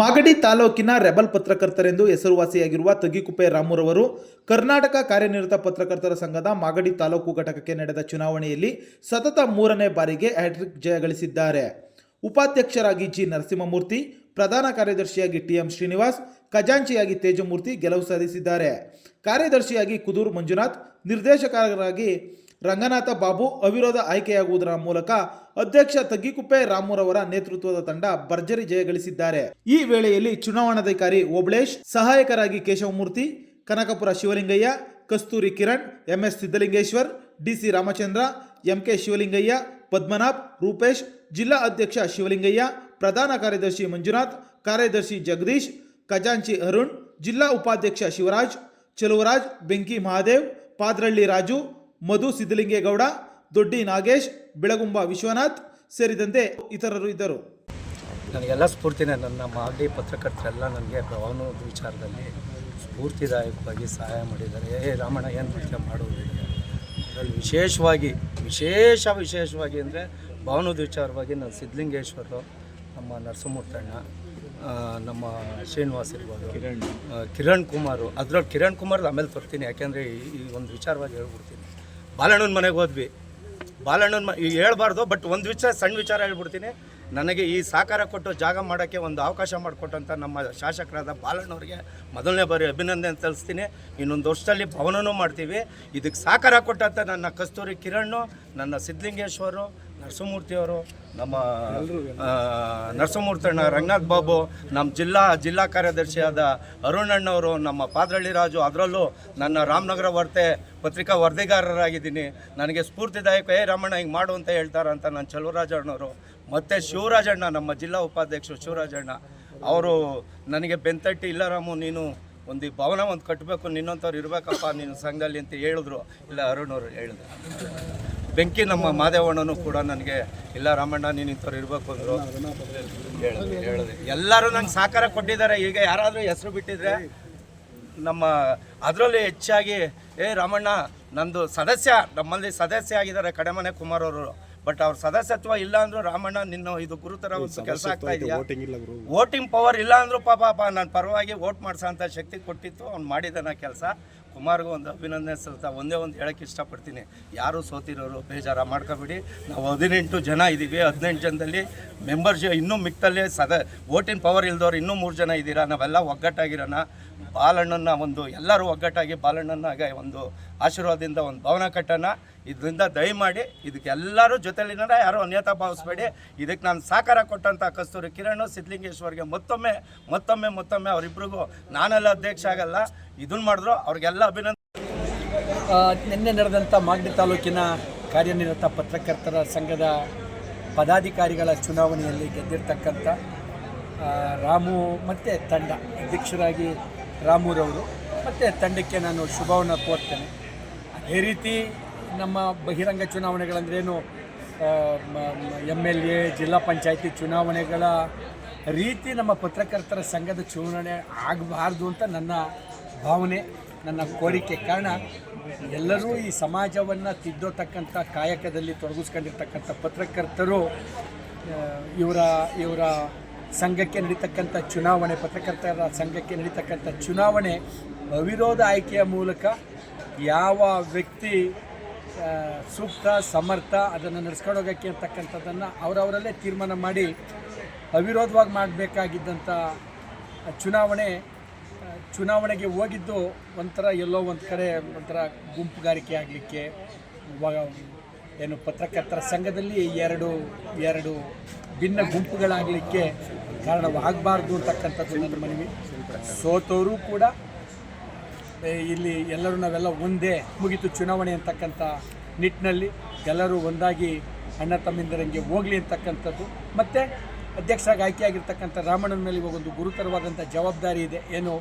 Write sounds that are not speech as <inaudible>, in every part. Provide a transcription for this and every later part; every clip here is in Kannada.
ಮಾಗಡಿ ತಾಲೂಕಿನ ರೆಬಲ್ ಪತ್ರಕರ್ತರೆಂದು ಹೆಸರುವಾಸಿಯಾಗಿರುವ ತಗಿಕುಪ್ಪೆ ರಾಮುರವರು ಕರ್ನಾಟಕ ಕಾರ್ಯನಿರತ ಪತ್ರಕರ್ತರ ಸಂಘದ ಮಾಗಡಿ ತಾಲೂಕು ಘಟಕಕ್ಕೆ ನಡೆದ ಚುನಾವಣೆಯಲ್ಲಿ ಸತತ ಮೂರನೇ ಬಾರಿಗೆ ಹ್ಯಾಟ್ರಿಕ್ ಜಯ ಗಳಿಸಿದ್ದಾರೆ. ಉಪಾಧ್ಯಕ್ಷರಾಗಿ ಜಿ. ನರಸಿಂಹಮೂರ್ತಿ, ಪ್ರಧಾನ ಕಾರ್ಯದರ್ಶಿಯಾಗಿ ಟಿಎಂ ಶ್ರೀನಿವಾಸ್, ಖಜಾಂಚಿಯಾಗಿ ತೇಜಮೂರ್ತಿ ಗೆಲುವು ಸಾಧಿಸಿದ್ದಾರೆ. ಕಾರ್ಯದರ್ಶಿಯಾಗಿ ಕುದೂರು ಮಂಜುನಾಥ್, ನಿರ್ದೇಶಕರಾಗಿ ರಂಗನಾಥ ಬಾಬು ಅವಿರೋಧ ಆಯ್ಕೆಯಾಗುವುದರ ಮೂಲಕ ಅಧ್ಯಕ್ಷ ತಗ್ಗಿಕುಪ್ಪೆ ರಾಮುರವರ ನೇತೃತ್ವದ ತಂಡ ಭರ್ಜರಿ ಜಯ ಗಳಿಸಿದ್ದಾರೆ. ಈ ವೇಳೆಯಲ್ಲಿ ಚುನಾವಣಾಧಿಕಾರಿ Obalesh, ಸಹಾಯಕರಾಗಿ Keshavamurthy, Kanakapura Shivalingaiah, Kasturi Kiran, MS Siddalingeshwar, DC Ramachandra, MK Shivalingaiah, Padmanabh, Rupesh, ಜಿಲ್ಲಾ ಅಧ್ಯಕ್ಷ ಶಿವಲಿಂಗಯ್ಯ, ಪ್ರಧಾನ ಕಾರ್ಯದರ್ಶಿ ಮಂಜುನಾಥ್, ಕಾರ್ಯದರ್ಶಿ ಜಗದೀಶ್, ಖಜಾಂಚಿ ಅರುಣ್, ಜಿಲ್ಲಾ ಉಪಾಧ್ಯಕ್ಷ ಶಿವರಾಜ್, ಚಲುವರಾಜ್, ಬೆಂಕಿ ಮಹಾದೇವ್, ಪಾದ್ರಳ್ಳಿ ರಾಜು ಮಧು ಸಿದ್ದಲಿಂಗೇಗೌಡ ದೊಡ್ಡಿ ನಾಗೇಶ್ ಬೆಳಗುಂಬ ವಿಶ್ವನಾಥ್ ಸೇರಿದಂತೆ ಇತರರು ಇದ್ದರು. ನನಗೆಲ್ಲ ಸ್ಫೂರ್ತಿನೇ. ನನ್ನ ಮಾಗಡಿ ಪತ್ರಕರ್ತರೆಲ್ಲ ನನಗೆ ಅವನು ವಿಚಾರದಲ್ಲಿ ಸ್ಫೂರ್ತಿದಾಯಕವಾಗಿ ಸಹಾಯ ಮಾಡಿದ್ದಾರೆ. ಏ ರಾಮಣ್ಣ ಏನು ನೃತ್ಯ ಮಾಡುವುದಿಲ್ಲ ಅದರಲ್ಲಿ ವಿಶೇಷವಾಗಿ ವಿಶೇಷ ವಿಶೇಷವಾಗಿ ಅಂದರೆ ಭಾವನದ ವಿಚಾರವಾಗಿ ನನ್ನ ಸಿದ್ಧಲಿಂಗೇಶ್ವರರು ನಮ್ಮ ನರಸಿಂಹಮೂರ್ತಣ್ಣ ನಮ್ಮ ಶ್ರೀನಿವಾಸ್ ಇರ್ಬೋದು ಕಿರಣ್. ಕಿರಣ್ ಕುಮಾರು. ಅದರಲ್ಲಿ ಕಿರಣ್ ಕುಮಾರ್ ಆಮೇಲೆ ತರ್ತೀನಿ ಯಾಕೆಂದರೆ ಈ ಈ ಒಂದು ವಿಚಾರವಾಗಿ ಹೇಳ್ಬಿಡ್ತೀನಿ. ಬಾಲಣ್ಣನ ಮನೆಗೆ ಹೋದ್ವಿ. ಬಾಲಣ್ಣನ ಮ ಈಗ ಹೇಳ್ಬಾರ್ದು ಬಟ್ ಒಂದು ವಿಚಾರ, ಸಣ್ಣ ವಿಚಾರ ಹೇಳ್ಬಿಡ್ತೀನಿ. ನನಗೆ ಈ ಸಹಕಾರ ಕೊಟ್ಟು ಜಾಗ ಮಾಡೋಕ್ಕೆ ಒಂದು ಅವಕಾಶ ಮಾಡಿಕೊಟ್ಟಂಥ ನಮ್ಮ ಶಾಸಕರಾದ ಬಾಲಣ್ಣವ್ರಿಗೆ ಮೊದಲನೇ ಬಾರಿ ಅಭಿನಂದನೆ ಸಲ್ಲಿಸ್ತೀನಿ ಇನ್ನೊಂದು ವರ್ಷದಲ್ಲಿ ಭವನನೂ ಮಾಡ್ತೀವಿ. ಇದಕ್ಕೆ ಸಹಕಾರ ಕೊಟ್ಟಂಥ ನನ್ನ ಕಸ್ತೂರಿ ಕಿರಣ್ ನನ್ನ ಸಿದ್ಧಲಿಂಗೇಶ್ವರು ನರಸಿಂಹಮೂರ್ತಿಯವರು ನಮ್ಮ ನರಸಿಂಹಮೂರ್ತಿ ಅಣ್ಣ ರಂಗನಾಥ್ ಬಾಬು, ನಮ್ಮ ಜಿಲ್ಲಾ ಜಿಲ್ಲಾ ಕಾರ್ಯದರ್ಶಿಯಾದ ಅರುಣಣ್ಣವರು ನಮ್ಮ ಪಾದ್ರಳ್ಳಿ ರಾಜು, ಅದರಲ್ಲೂ ನನ್ನ ರಾಮನಗರ ವಾರ್ತೆ ಪತ್ರಿಕಾ ವರದಿಗಾರರಾಗಿದ್ದೀನಿ. ನನಗೆ ಸ್ಫೂರ್ತಿದಾಯಕ, ಏ ರಾಮಣ್ಣ, ಹಿಂಗೆ ಮಾಡು ಅಂತ ಹೇಳ್ತಾರಂತ ನನ್ನ ಚಲುವರಾಜಣ್ಣವರು ಮತ್ತು ಶಿವರಾಜಣ್ಣ ನಮ್ಮ ಜಿಲ್ಲಾ ಉಪಾಧ್ಯಕ್ಷರು ಶಿವರಾಜಣ್ಣ ಅವರು ನನಗೆ ಬೆಂತಟ್ಟಿ, ಇಲ್ಲ ರಾಮು, ನೀನು ಒಂದು ಈ ಭವನ ಒಂದು ಕಟ್ಟಬೇಕು ನಿನ್ನಂಥವ್ರು ಇರಬೇಕಪ್ಪ, ನೀನು ಸಂಘದಲ್ಲಿ ಅಂತ ಹೇಳಿದ್ರು. ಇಲ್ಲ, ಅರುಣ್ ಅವರು ಹೇಳಿದ್ರು. ಬೆಂಕಿ ನಮ್ಮ ಮಾದೇವಣ್ಣನೂ ಕೂಡ ನನಗೆ ಇಲ್ಲ ರಾಮಣ್ಣ ನೀನು ಇಂಥವ್ರು ಇರಬೇಕು ಅಂದರು. ಹೇಳಿದೆ ಎಲ್ಲರೂ ನಂಗೆ ಸಹಕಾರ ಕೊಟ್ಟಿದ್ದಾರೆ. ಈಗ ಯಾರಾದರೂ ಹೆಸರು ಬಿಟ್ಟಿದ್ರೆ ನಮ್ಮ ಅದರಲ್ಲಿ ಹೆಚ್ಚಾಗಿ ಏ ರಾಮಣ್ಣ ನಂದು ಸದಸ್ಯ ನಮ್ಮಲ್ಲಿ ಸದಸ್ಯ ಆಗಿದ್ದಾರೆ ಕಡೆಮನೆ ಕುಮಾರ್ ಅವರು. ಬಟ್ ಅವ್ರ ಸದಸ್ಯತ್ವ ಇಲ್ಲ ಅಂದ್ರು ರಾಮಣ್ಣ ನಿನ್ನ ಇದು ಗುರುತರ ಒಂದು ಕೆಲಸ ಆಗ್ತಾ ಇದೆಯಾ? ವೋಟಿಂಗ್ ಪವರ್ ಇಲ್ಲ ಅಂದ್ರು ಪಾಪ ನನ್ನ ಪರವಾಗಿ ವೋಟ್ ಮಾಡ್ಸೋಂಥ ಶಕ್ತಿ ಕೊಟ್ಟಿತ್ತು ಅವ್ನು ಮಾಡಿದ್ದಾನ ಕೆಲಸ. ಕುಮಾರ್ಗೂ ಒಂದು ಅಭಿನಂದನೆ ಸಲ್ತಾ ಒಂದೇ ಒಂದು ಹೇಳಕ್ಕೆ ಇಷ್ಟಪಡ್ತೀನಿ. ಯಾರು ಸೋತಿರೋರು ಬೇಜಾರ ಮಾಡ್ಕೋಬೇಡಿ. ನಾವು ಹದಿನೆಂಟು ಜನ ಇದ್ದೀವಿ ಹದಿನೆಂಟು ಜನದಲ್ಲಿ ಮೆಂಬರ್ಸ್ ಇನ್ನೂ ಮಿಕ್ತಲ್ಲೇ ಸದ ವೋಟಿಂಗ್ ಪವರ್ ಇಲ್ದವ್ರು ಇನ್ನೂ ಮೂರು ಜನ ಇದ್ದೀರಾ ನಾವೆಲ್ಲ ಒಗ್ಗಟ್ಟಾಗಿರೋಣ ಬಾಲಣ್ಣನ ಒಂದು ಎಲ್ಲರೂ ಒಗ್ಗಟ್ಟಾಗಿ ಬಾಲಣ್ಣನಾಗ ಒಂದು ಆಶೀರ್ವಾದದಿಂದ ಒಂದು ಭವನ ಕಟ್ಟೋಣ ಇದರಿಂದ ದಯಮಾಡಿ ಇದಕ್ಕೆ ಎಲ್ಲರೂ ಜೊತೆಲಿನಾರ ಯಾರು ಅನ್ಯತಾ ಭಾವಿಸ್ಬೇಡಿ. ಇದಕ್ಕೆ ನಾನು ಸಹಕಾರ ಕೊಟ್ಟಂಥ ಕಸ್ತೂರಿ ಕಿರಣ್ ಸಿದ್ಧಲಿಂಗೇಶ್ವರ್ಗೆ ಮತ್ತೊಮ್ಮೆ ಮತ್ತೊಮ್ಮೆ ಮತ್ತೊಮ್ಮೆ ಅವರಿಬ್ಬರಿಗೂ ನಾನೆಲ್ಲ ಅಧ್ಯಕ್ಷ ಆಗಲ್ಲ. ಇದನ್ನು ಮಾಡಿದ್ರು ಅವ್ರಿಗೆಲ್ಲ ಅಭಿನಂದನೆ ನಿನ್ನೆ ನಡೆದಂಥ ಮಾಗಡಿ ತಾಲೂಕಿನ ಕಾರ್ಯನಿರತ ಪತ್ರಕರ್ತರ ಸಂಘದ ಪದಾಧಿಕಾರಿಗಳ ಚುನಾವಣೆಯಲ್ಲಿ ಗೆದ್ದಿರ್ತಕ್ಕಂಥ ರಾಮು ಮತ್ತು ತಂಡ ಅಧ್ಯಕ್ಷರಾಗಿ ರಾಮುರವರು. ಮತ್ತು ತಂಡಕ್ಕೆ ನಾನು ಶುಭವನ್ನು ಕೋರ್ತೇನೆ. ಅದೇ ರೀತಿ ನಮ್ಮ ಬಹಿರಂಗ ಚುನಾವಣೆಗಳಂದ್ರೇನು ಎಂ ಎಲ್ ಎ ಜಿಲ್ಲಾ ಪಂಚಾಯತಿ ಚುನಾವಣೆಗಳ ರೀತಿ ನಮ್ಮ ಪತ್ರಕರ್ತರ ಸಂಘದ ಚುನಾವಣೆ ಆಗಬಾರ್ದು ಅಂತ ನನ್ನ ಭಾವನೆ, ನನ್ನ ಕೋರಿಕೆ. ಕಾರಣ, ಎಲ್ಲರೂ ಈ ಸಮಾಜವನ್ನು ತಿದ್ದೋತಕ್ಕಂಥ, ಕಾಯಕದಲ್ಲಿ ತೊಡಗಿಸ್ಕೊಂಡಿರ್ತಕ್ಕಂಥ ಪತ್ರಕರ್ತರು ಇವರ ಇವರ ಸಂಘಕ್ಕೆ ನಡೀತಕ್ಕಂಥ ಚುನಾವಣೆ, ಪತ್ರಕರ್ತರ ಸಂಘಕ್ಕೆ ನಡೀತಕ್ಕಂಥ ಚುನಾವಣೆ ಅವಿರೋಧ ಆಯ್ಕೆಯ ಮೂಲಕ ಯಾವ ವ್ಯಕ್ತಿ ಸೂಕ್ತ, ಸಮರ್ಥ ಅದನ್ನು ನಡೆಸ್ಕೊಂಡು ಹೋಗೋಕ್ಕೆ ಅಂತಕ್ಕಂಥದ್ದನ್ನು ಅವರವರಲ್ಲೇ ತೀರ್ಮಾನ ಮಾಡಿ ಅವಿರೋಧವಾಗಿ ಮಾಡಬೇಕಾಗಿದ್ದಂಥ ಚುನಾವಣೆ ಚುನಾವಣೆಗೆ ಹೋಗಿದ್ದು ಒಂಥರ ಎಲ್ಲೋ ಒಂದು ಕಡೆ ಒಂಥರ ಗುಂಪುಗಾರಿಕೆ ಆಗಲಿಕ್ಕೆ ಏನು ಪತ್ರಕರ್ತರ ಸಂಘದಲ್ಲಿ ಎರಡು ಎರಡು ಭಿನ್ನ ಗುಂಪುಗಳಾಗಲಿಕ್ಕೆ ಕಾರಣವಾಗಬಾರ್ದು ಅಂತಕ್ಕಂಥದ್ದು ನನ್ನ ಮನವಿ. ಸೋತವರು ಕೂಡ ಇಲ್ಲಿ ಎಲ್ಲರೂ ನಾವೆಲ್ಲ ಒಂದೇ ಮುಗಿತು ಚುನಾವಣೆ ಅಂತಕ್ಕಂಥ ನಿಟ್ಟಿನಲ್ಲಿ ಎಲ್ಲರೂ ಒಂದಾಗಿ ಅಣ್ಣ ತಮ್ಮಿಂದರಂಗೆ ಹೋಗಲಿ ಅಂತಕ್ಕಂಥದ್ದು. ಮತ್ತು ಅಧ್ಯಕ್ಷರಾಗಿ ಆಯ್ಕೆಯಾಗಿರ್ತಕ್ಕಂಥ ರಾಮಣ್ಣನ ಮೇಲೆ ಇವಾಗ ಒಂದು ಗುರುತರವಾದಂಥ ಜವಾಬ್ದಾರಿ ಇದೆ. ಏನು,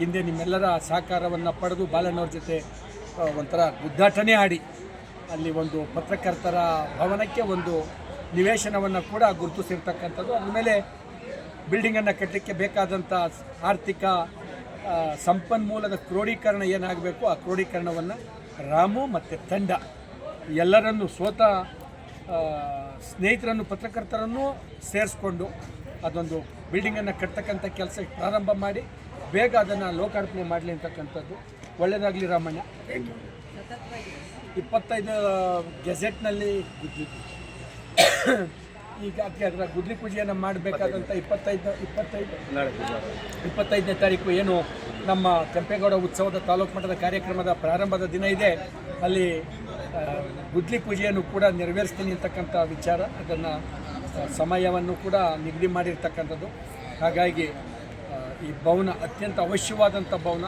ಹಿಂದೆ ನಿಮ್ಮೆಲ್ಲರ ಸಹಕಾರವನ್ನು ಪಡೆದು ಬಾಲಣ್ಣವ್ರ ಜೊತೆ ಒಂಥರ ಉದ್ಘಾಟನೆ ಆಡಿ ಅಲ್ಲಿ ಒಂದು ಪತ್ರಕರ್ತರ ಭವನಕ್ಕೆ ಒಂದು ನಿವೇಶನವನ್ನು ಕೂಡ ಗುರುತಿಸಿರ್ತಕ್ಕಂಥದ್ದು. ಅದ್ರ ಮೇಲೆ ಬಿಲ್ಡಿಂಗನ್ನು ಕಟ್ಟಲಿಕ್ಕೆ ಬೇಕಾದಂಥ ಆರ್ಥಿಕ ಸಂಪನ್ಮೂಲದ ಕ್ರೋಢೀಕರಣ ಏನಾಗಬೇಕು? ಆ ಕ್ರೋಢೀಕರಣವನ್ನು ರಾಮು ಮತ್ತು ತಂಡ ಎಲ್ಲರನ್ನು ಸ್ವತಃ ಸ್ನೇಹಿತರನ್ನು ಪತ್ರಕರ್ತರನ್ನು ಸೇರಿಸ್ಕೊಂಡು ಅದೊಂದು ಬಿಲ್ಡಿಂಗನ್ನು ಕಟ್ತಕ್ಕಂಥ ಕೆಲಸ ಪ್ರಾರಂಭ ಮಾಡಿ ಬೇಗ ಅದನ್ನು ಲೋಕಾರ್ಪಣೆ ಮಾಡಲಿ ಅಂತಕ್ಕಂಥದ್ದು. ಒಳ್ಳೆಯದಾಗಲಿ ರಾಮಣ್ಣ. ಇಪ್ಪತ್ತೈದು ಗೆಜೆಟ್ನಲ್ಲಿ <coughs> ಈಗ ಅದಕ್ಕೆ ಅದರ ಗುದ್ರಿ ಪೂಜೆಯನ್ನು ಮಾಡಬೇಕಾದಂಥ ಇಪ್ಪತ್ತೈದು ಇಪ್ಪತ್ತೈದು, ಇಪ್ಪತ್ತೈದನೇ ತಾರೀಕು ಏನು ನಮ್ಮ ಕೆಂಪೇಗೌಡ ಉತ್ಸವದ ತಾಲೂಕು ಮಟ್ಟದ ಕಾರ್ಯಕ್ರಮದ ಪ್ರಾರಂಭದ ದಿನ ಇದೆ. ಅಲ್ಲಿ ಗುದ್ಲಿ ಪೂಜೆಯನ್ನು ಕೂಡ ನೆರವೇರಿಸ್ತೀನಿ ಅಂತಕ್ಕಂಥ ವಿಚಾರ. ಅದನ್ನು ಸಮಯವನ್ನು ಕೂಡ ನಿಗದಿ ಮಾಡಿರ್ತಕ್ಕಂಥದ್ದು. ಹಾಗಾಗಿ ಈ ಭವನ ಅತ್ಯಂತ ಅವಶ್ಯವಾದಂಥ ಭವನ.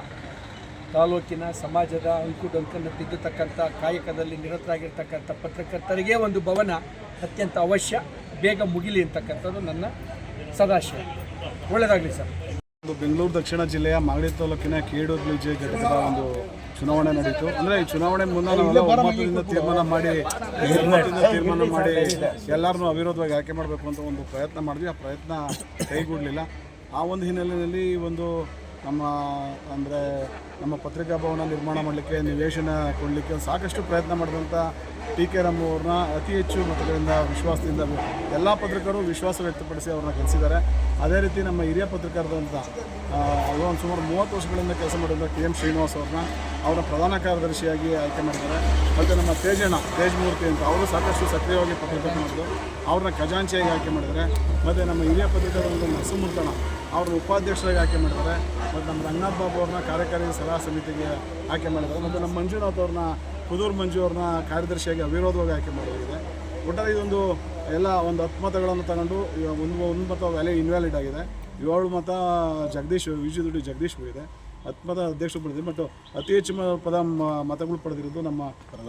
ತಾಲೂಕಿನ ಸಮಾಜದ ಅಂಕು ಡೊಂಕನ್ನು ತಿದ್ದತಕ್ಕಂಥ ಕಾಯಕದಲ್ಲಿ ನಿರತರಾಗಿರ್ತಕ್ಕಂಥ ಪತ್ರಕರ್ತರಿಗೆ ಒಂದು ಭವನ ಅತ್ಯಂತ ಅವಶ್ಯ. ಬೇಗ ಮುಗಿಲಿ ಅಂತಕ್ಕಂಥದ್ದು ನನ್ನ ಸದಾಶಯ. ಒಳ್ಳೆಯದಾಗಲಿ ಸರ್. ಒಂದು ಬೆಂಗಳೂರು ದಕ್ಷಿಣ ಜಿಲ್ಲೆಯ ಮಾಗಡಿ ತಾಲೂಕಿನ ಕೇಡೂರು ಬ್ಲಿಜೆ ಘಟಕದ ಒಂದು ಚುನಾವಣೆ ನಡೀತು. ಅಂದರೆ ಈ ಚುನಾವಣೆ ಮುನ್ನ ಒಮ್ಮತದಿಂದ ತೀರ್ಮಾನ ಮಾಡಿ ತೀರ್ಮಾನ ಮಾಡಿ ಎಲ್ಲರನ್ನೂ ಅವಿರೋಧವಾಗಿ ಆಯ್ಕೆ ಮಾಡಬೇಕು ಅಂತ ಒಂದು ಪ್ರಯತ್ನ ಮಾಡಿದ್ವಿ. ಆ ಪ್ರಯತ್ನ ಕೈಗೂಡಲಿಲ್ಲ. ಆ ಒಂದು ಹಿನ್ನೆಲೆಯಲ್ಲಿ ಒಂದು ನಮ್ಮ ಅಂದರೆ ನಮ್ಮ ಪತ್ರಿಕಾ ಭವನ ನಿರ್ಮಾಣ ಮಾಡಲಿಕ್ಕೆ ನಿವೇಶನ ಕೊಡಲಿಕ್ಕೆ ಸಾಕಷ್ಟು ಪ್ರಯತ್ನ ಮಾಡಿದಂಥ ಟಿ ಕೆ ರಾಮು ಅವ್ರನ್ನ ಅತಿ ಹೆಚ್ಚು ಮತಗಳಿಂದ ವಿಶ್ವಾಸದಿಂದ ಎಲ್ಲ ಪತ್ರಿಕರು ವಿಶ್ವಾಸ ವ್ಯಕ್ತಪಡಿಸಿ ಅವ್ರನ್ನ ಕಲಿಸಿದ್ದಾರೆ ಅದೇ ರೀತಿ ನಮ್ಮ ಹಿರಿಯ ಪತ್ರಿಕಾರದಂಥ ಅವರು ಒಂದು ಸುಮಾರು ಮೂವತ್ತು ವರ್ಷಗಳಿಂದ ಕೆಲಸ ಮಾಡಿದ ಕೆ ಎಂ ಶ್ರೀನಿವಾಸ್ ಅವ್ರನ್ನ ಅವರ ಪ್ರಧಾನ ಕಾರ್ಯದರ್ಶಿಯಾಗಿ ಆಯ್ಕೆ ಮಾಡಿದ್ದಾರೆ. ಮತ್ತು ನಮ್ಮ ತೇಜಣ್ಣ, ತೇಜ್ಮೂರ್ತಿ ಅಂತ ಅವರು ಸಾಕಷ್ಟು ಸಕ್ರಿಯವಾಗಿ ಪತ್ರಿಕೆ ಮಾಡಿದ್ರು ಅವ್ರನ್ನ ಖಜಾಂಚಿಯಾಗಿ ಆಯ್ಕೆ ಮಾಡಿದ್ದಾರೆ. ಮತ್ತು ನಮ್ಮ ಹಿರಿಯ ಪತ್ರಕರ್ತರಾದ ನರಸಿಂಹಮೂರ್ತಣ್ಣ ಅವ್ರನ್ನ ಉಪಾಧ್ಯಕ್ಷರಾಗಿ ಆಯ್ಕೆ ಮಾಡಿದ್ದಾರೆ ಮತ್ತು ನಮ್ಮ ರಂಗನಾಥ್ ಬಾಬು ಅವ್ರನ್ನ ಕಾರ್ಯಕಾರಿ ಸಲಹಾ ಸಮಿತಿಗೆ ಆಯ್ಕೆ ಮಾಡಿದ್ದಾರೆ ಮತ್ತು ನಮ್ಮ ಮಂಜುನಾಥ್ ಅವ್ರನ್ನ, ಕುದೂರ್ ಮಂಜು ಅವ್ರನ್ನ ಕಾರ್ಯದರ್ಶಿಯಾಗಿ ಅವಿರೋಧವಾಗಿ ಆಯ್ಕೆ ಮಾಡಲಾಗಿದೆ ಒಟ್ಟಾರೆ ಇದೊಂದು ಎಲ್ಲ ಒಂದು ಹತ್ತು ಮತಗಳನ್ನು ತಗೊಂಡು ಒಂದು ಒಂದು ಮತ ವ್ಯಾಲ್ಯೂ ಇನ್ವ್ಯಾಲಿಡ್ ಆಗಿದೆ. ಏಳು ಮತ ಜಗದೀಶ್ ವಿಜಯದುಡ್ಡಿ ಜಗದೀಶ್ ಇದೆ. ಅಧ್ಯಕ್ಷ ಅಧ್ಯಕ್ಷರು ಪಡೆದಿದೆ ಮತ್ತು ಅತಿ ಹೆಚ್ಚು ಪದ ಮತಗಳು ಪಡೆದಿರೋದು ನಮ್ಮ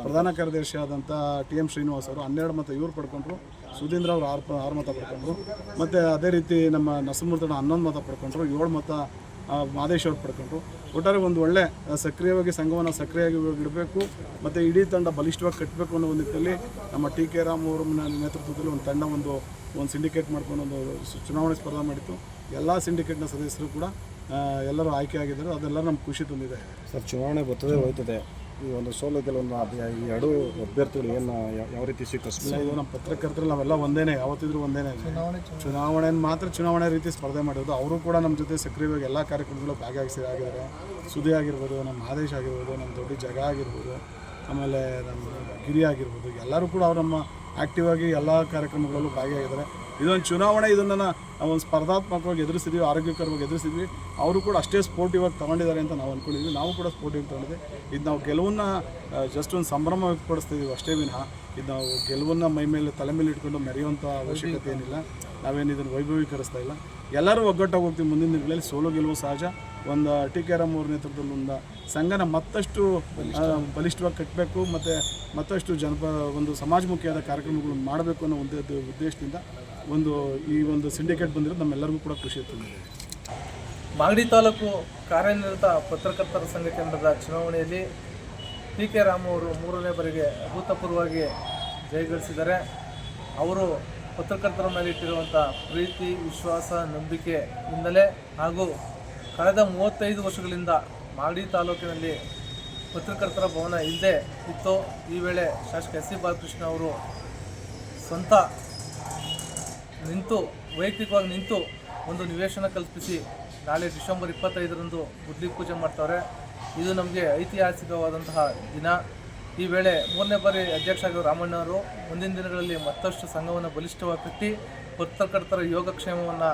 ಪ್ರಧಾನ ಕಾರ್ಯದರ್ಶಿ ಆದಂಥ ಟಿ ಎಂ ಶ್ರೀನಿವಾಸ್ ಅವರು. ಹನ್ನೆರಡು ಮತ ಇವರು ಪಡ್ಕೊಂಡ್ರು, ಸುಧೀಂದ್ರ ಅವರು ಆರು ಆರು ಮತ ಪಡ್ಕೊಂಡ್ರು. ಮತ್ತು ಅದೇ ರೀತಿ ನಮ್ಮ ನರಸಿಂಹಮೂರ್ತಣ್ಣ ಹನ್ನೊಂದು ಮತ ಪಡ್ಕೊಂಡ್ರು, ಏಳು ಮತ ಮಾದೇಶ್ ಅವ್ರು ಪಡ್ಕೊಂಡ್ರು. ಒಟ್ಟಾರೆ ಒಂದು ಒಳ್ಳೆ ಸಕ್ರಿಯವಾಗಿ, ಸಂಘವನ್ನು ಸಕ್ರಿಯವಾಗಿ ಇಡಬೇಕು, ಮತ್ತು ಇಡೀ ತಂಡ ಬಲಿಷ್ಠವಾಗಿ ಕಟ್ಟಬೇಕು ಅನ್ನೋ ಒಂದು ನಿಟ್ಟಿನಲ್ಲಿ ನಮ್ಮ ಟಿ ಕೆ ರಾಮ್ ಅವರ ನೇತೃತ್ವದಲ್ಲಿ ಒಂದು ತಂಡ ಒಂದು ಒಂದು ಸಿಂಡಿಕೇಟ್ ಮಾಡ್ಕೊಂಡು ಒಂದು ಚುನಾವಣೆ ಸ್ಪರ್ಧೆ ಮಾಡಿತ್ತು. ಎಲ್ಲ ಸಿಂಡಿಕೇಟ್ನ ಸದಸ್ಯರು ಕೂಡ ಎಲ್ಲರೂ ಆಯ್ಕೆ ಆಗಿದ್ದಾರೆ. ಅದೆಲ್ಲ ನಮ್ಗೆ ಖುಷಿ ತಂದಿದೆ. ಸರ್ ಚುನಾವಣೆ ಬರ್ತದೆ ಹೋಯ್ತದೆ. ಈ ಒಂದು ಸೋಲು ಕೆಲವೊಂದು ಈ ಎರಡು ಅಭ್ಯರ್ಥಿಗಳು ಏನು ಯಾವ ರೀತಿ ಸ್ವೀಕರಿಸ್ತಾರೆ ಇದು ನಮ್ಮ ಪತ್ರಕರ್ತರು ನಾವೆಲ್ಲ ಒಂದೇನೆ ಯಾವತ್ತಿದ್ರು ಒಂದೇನೆ. ಚುನಾವಣೆ ಮಾತ್ರ ಚುನಾವಣೆ ರೀತಿ ಸ್ಪರ್ಧೆ ಮಾಡಿರೋದು. ಅವರು ಕೂಡ ನಮ್ಮ ಜೊತೆ ಸಕ್ರಿಯವಾಗಿ ಎಲ್ಲ ಕಾರ್ಯಕ್ರಮಗಳು ಭಾಗವಹಿಸಿ ಆಗಿದ್ದಾರೆ. ಸುದ್ದಿ ಆಗಿರ್ಬೋದು ನಮ್ಮ ಆದೇಶ ಆಗಿರ್ಬೋದು ನಮ್ಮ ದೊಡ್ಡ ಜಗ ಆಗಿರ್ಬೋದು ಆಮೇಲೆ ನಮ್ಮ ಗಿರಿ ಆಗಿರ್ಬೋದು ಎಲ್ಲರೂ ಕೂಡ ಅವ್ರು ನಮ್ಮ ಆ್ಯಕ್ಟಿವ್ ಆಗಿ ಎಲ್ಲ ಕಾರ್ಯಕ್ರಮಗಳಲ್ಲೂ ಭಾಗಿಯಾಗಿದ್ದಾರೆ. ಇದೊಂದು ಚುನಾವಣೆ, ಇದನ್ನು ನಾವು ಒಂದು ಸ್ಪರ್ಧಾತ್ಮಕವಾಗಿ ಎದುರಿಸಿದ್ವಿ, ಆರೋಗ್ಯಕರವಾಗಿ ಎದುರಿಸಿದ್ವಿ. ಅವರು ಕೂಡ ಅಷ್ಟೇ ಸ್ಪೋರ್ಟಿವ್ ಆಗಿ ತಗೊಂಡಿದ್ದಾರೆ ಅಂತ ನಾವು ಅಂದ್ಕೊಂಡಿದ್ವಿ ನಾವು ಕೂಡ ಸ್ಪೋರ್ಟಿವ್ ತಗೊಂಡಿದ್ವಿ. ಇದು ನಾವು ಗೆಲುವನ್ನು ಜಸ್ಟ್ ಒಂದು ಸಂಭ್ರಮ ವ್ಯಕ್ತಪಡಿಸ್ತಿದ್ದೀವಿ ಅಷ್ಟೇ ವಿನಃ. ಇದು ನಾವು ಗೆಲುವನ್ನು ಮೈ ಮೇಲೆ, ತಲೆ ಮೇಲೆ ಇಟ್ಕೊಂಡು ಮೆರೆಯುವಂಥ ಅವಶ್ಯಕತೆ ಏನಿಲ್ಲ. ನಾವೇನು ಇದನ್ನು ವೈಭವೀಕರಿಸ್ತಾ ಇಲ್ಲ. ಎಲ್ಲರೂ ಒಗ್ಗಟ್ಟಾಗಿ ಹೋಗ್ತೀವಿ ಮುಂದಿನ ದಿನಗಳಲ್ಲಿ. ಸೋಲು ಗೆಲುವು ಸಹಜ. ಒಂದು ಟಿ ಕೆ ರಾಮ್ ಅವ್ರ ನೇತೃತ್ವದಲ್ಲಿ ಒಂದು ಸಂಘನ ಮತ್ತಷ್ಟು ಬಲಿಷ್ಠವಾಗಿ ಕಟ್ಟಬೇಕು ಮತ್ತು ಮತ್ತಷ್ಟು ಜನಪ, ಒಂದು ಸಮಾಜಮುಖಿಯಾದ ಕಾರ್ಯಕ್ರಮಗಳನ್ನು ಮಾಡಬೇಕು ಅನ್ನೋ ಒಂದು ಉದ್ದೇಶದಿಂದ ಒಂದು ಈ ಒಂದು ಸಿಂಡಿಕೇಟ್ ಬಂದಿರೋದು ನಮ್ಮೆಲ್ಲರಿಗೂ ಕೂಡ ಖುಷಿ ತಂದಿದೆ ಮಾಗಡಿ ತಾಲೂಕು ಕಾರ್ಯನಿರತ ಪತ್ರಕರ್ತರ ಸಂಘ ಕೇಂದ್ರದ ಚುನಾವಣೆಯಲ್ಲಿ ಟಿ ಕೆ ರಾಮ್ ಅವರು ಮೂರನೇ ಬಾರಿಗೆ ಅಭೂತಪೂರ್ವವಾಗಿ ಜಯಗಳಿಸಿದ್ದಾರೆ ಅವರು ಪತ್ರಕರ್ತರ ಮೇಲೆ ಇಟ್ಟಿರುವಂಥ ಪ್ರೀತಿ, ವಿಶ್ವಾಸ, ನಂಬಿಕೆ ಹಿನ್ನೆಲೆ ಹಾಗೂ ಕಳೆದ ಮೂವತ್ತೈದು ವರ್ಷಗಳಿಂದ ಮಾಗಡಿ ತಾಲೂಕಿನಲ್ಲಿ ಪತ್ರಕರ್ತರ ಭವನ ಇಲ್ಲದೆ ಇತ್ತು. ಈ ವೇಳೆ ಶಾಸಕ ಎಸ್ ಸಿ ಬಾಲಕೃಷ್ಣ ಅವರು ಸ್ವಂತ ನಿಂತು, ವೈಯಕ್ತಿಕವಾಗಿ ನಿಂತು ಒಂದು ನಿವೇಶನ ಕಲ್ಪಿಸಿ ನಾಳೆ ಡಿಸೆಂಬರ್ ಇಪ್ಪತ್ತೈದರಂದು ಬುದ್ಧಿ ಪೂಜೆ ಮಾಡ್ತಾರೆ ಇದು ನಮಗೆ ಐತಿಹಾಸಿಕವಾದಂತಹ ದಿನ. ಈ ವೇಳೆ ಮೂರನೇ ಬಾರಿ ಅಧ್ಯಕ್ಷ ಆಗಿರೋ ರಾಮಣ್ಣವರು ಮುಂದಿನ ದಿನಗಳಲ್ಲಿ ಮತ್ತಷ್ಟು ಸಂಘವನ್ನು ಬಲಿಷ್ಠವಾಗಿ ಕಟ್ಟಿ ಪತ್ರಕರ್ತರ ಯೋಗಕ್ಷೇಮವನ್ನು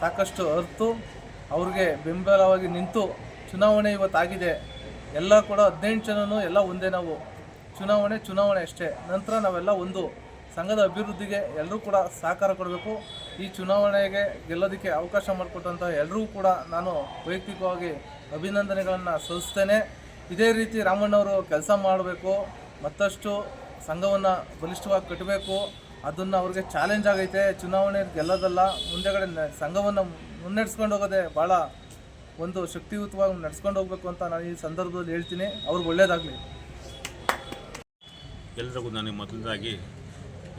ಸಾಕಷ್ಟು ಅರ್ತು ಅವ್ರಿಗೆ ಬೆಂಬಲವಾಗಿ ನಿಂತು ಚುನಾವಣೆ ಇವತ್ತಾಗಿದೆ. ಎಲ್ಲ ಕೂಡ ಹದಿನೆಂಟು ಜನನೂ ಎಲ್ಲ ಒಂದೇ ನಾವು. ಚುನಾವಣೆ ಚುನಾವಣೆ ಅಷ್ಟೇ. ನಂತರ ನಾವೆಲ್ಲ ಒಂದು ಸಂಘದ ಅಭಿವೃದ್ಧಿಗೆ ಎಲ್ಲರೂ ಕೂಡ ಸಹಕಾರ ಕೊಡಬೇಕು. ಈ ಚುನಾವಣೆಗೆ ಗೆಲ್ಲೋದಕ್ಕೆ ಅವಕಾಶ ಮಾಡಿಕೊಟ್ಟಂಥ ಎಲ್ಲರೂ ಕೂಡ ನಾನು ವೈಯಕ್ತಿಕವಾಗಿ ಅಭಿನಂದನೆಗಳನ್ನು ಸಲ್ಲಿಸ್ತೇನೆ. ಇದೇ ರೀತಿ ರಾಮಣ್ಣವರು ಕೆಲಸ ಮಾಡಬೇಕು, ಮತ್ತಷ್ಟು ಸಂಘವನ್ನು ಬಲಿಷ್ಠವಾಗಿ ಕಟ್ಟಬೇಕು. ಅದನ್ನು ಅವ್ರಿಗೆ ಚಾಲೆಂಜ್ ಆಗೈತೆ. ಚುನಾವಣೆ ಗೆಲ್ಲೋದಲ್ಲ, ಮುಂದೆಗಡೆ ಸಂಘವನ್ನು ಮುನ್ನಡೆಸ್ಕೊಂಡು ಹೋಗೋದೇ ಭಾಳ ಒಂದು ಶಕ್ತಿಯುತವಾಗಿ ನಡ್ಸ್ಕೊಂಡು ಹೋಗಬೇಕು ಅಂತ ನಾನು ಈ ಸಂದರ್ಭದಲ್ಲಿ ಹೇಳ್ತೀನಿ. ಅವ್ರಿಗೆ ಒಳ್ಳೇದಾಗಲಿ. ಎಲ್ಲರಿಗೂ ನಾನು ಮೊದಲದಾಗಿ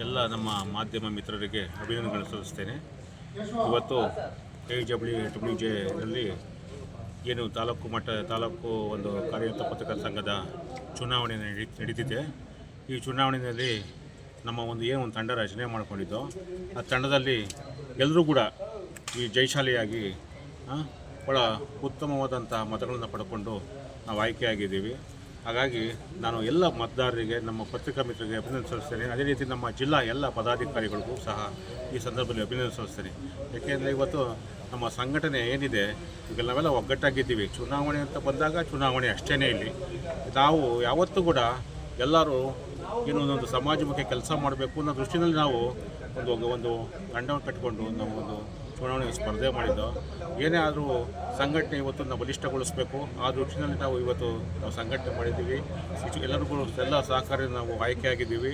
ಎಲ್ಲ ನಮ್ಮ ಮಾಧ್ಯಮ ಮಿತ್ರರಿಗೆ ಅಭಿನಂದನೆಗಳು ಸಲ್ಲಿಸ್ತೇನೆ. ಇವತ್ತು ಕೆ ಡಬ್ಲ್ಯೂ ಡಬ್ಲ್ಯೂ ಜೆನಲ್ಲಿ ಏನು ತಾಲೂಕು ಮಟ್ಟ, ತಾಲೂಕು ಒಂದು ಕಾರ್ಯರತ ಪತ್ರಕರ್ತ ಸಂಘದ ಚುನಾವಣೆ ನಡಿ, ನಡೀತಿದೆ. ಈ ಚುನಾವಣೆಯಲ್ಲಿ ನಮ್ಮ ಒಂದು ಏನು ಒಂದು ತಂಡ ರಚನೆ ಮಾಡಿಕೊಂಡಿದ್ದು, ಆ ತಂಡದಲ್ಲಿ ಎಲ್ಲರೂ ಕೂಡ ಈ ಜೈಶಾಲಿಯಾಗಿ ಭಾಳ ಉತ್ತಮವಾದಂಥ ಮತಗಳನ್ನು ಪಡ್ಕೊಂಡು ನಾವು ಆಯ್ಕೆಯಾಗಿದ್ದೀವಿ. ಹಾಗಾಗಿ ನಾನು ಎಲ್ಲ ಮತದಾರರಿಗೆ, ನಮ್ಮ ಪತ್ರಿಕಾ ಮಿತ್ರರಿಗೆ ಅಭಿನಂದನೆ ಸಲ್ಲಿಸ್ತೇನೆ. ಅದೇ ರೀತಿ ನಮ್ಮ ಜಿಲ್ಲಾ ಎಲ್ಲ ಪದಾಧಿಕಾರಿಗಳಿಗೂ ಸಹ ಈ ಸಂದರ್ಭದಲ್ಲಿ ಅಭಿನಂದನೆ ಸಲ್ಲಿಸ್ತೇನೆ. ಏಕೆಂದರೆ ಇವತ್ತು ನಮ್ಮ ಸಂಘಟನೆ ಏನಿದೆ, ಈಗ ನಾವೆಲ್ಲ ಒಗ್ಗಟ್ಟಾಗಿದ್ದೀವಿ. ಚುನಾವಣೆ ಅಂತ ಬಂದಾಗ ಚುನಾವಣೆ ಅಷ್ಟೇ ಇಲ್ಲಿ. ನಾವು ಯಾವತ್ತೂ ಕೂಡ ಎಲ್ಲರೂ ಏನು ಒಂದೊಂದು ಸಮಾಜಮುಖಿ ಕೆಲಸ ಮಾಡಬೇಕು ಅನ್ನೋ ದೃಷ್ಟಿನಲ್ಲಿ ನಾವು ಒಂದು ಒಂದು ತಂಡವನ್ನು ಕಟ್ಕೊಂಡು ನಾವು ಒಂದು ಚುನಾವಣೆ ಸ್ಪರ್ಧೆ ಮಾಡಿದ್ದು. ಏನೇ ಆದರೂ ಸಂಘಟನೆ ಇವತ್ತು ನಾವು ಬಲಿಷ್ಠಗೊಳಿಸಬೇಕು. ಆ ದೃಷ್ಟಿನಲ್ಲಿ ನಾವು ಇವತ್ತು ನಾವು ಸಂಘಟನೆ ಮಾಡಿದ್ದೀವಿ. ಎಲ್ಲರಿಗೂ ಎಲ್ಲ ಸಹಕಾರ ನಾವು ಆಯ್ಕೆಯಾಗಿದ್ದೀವಿ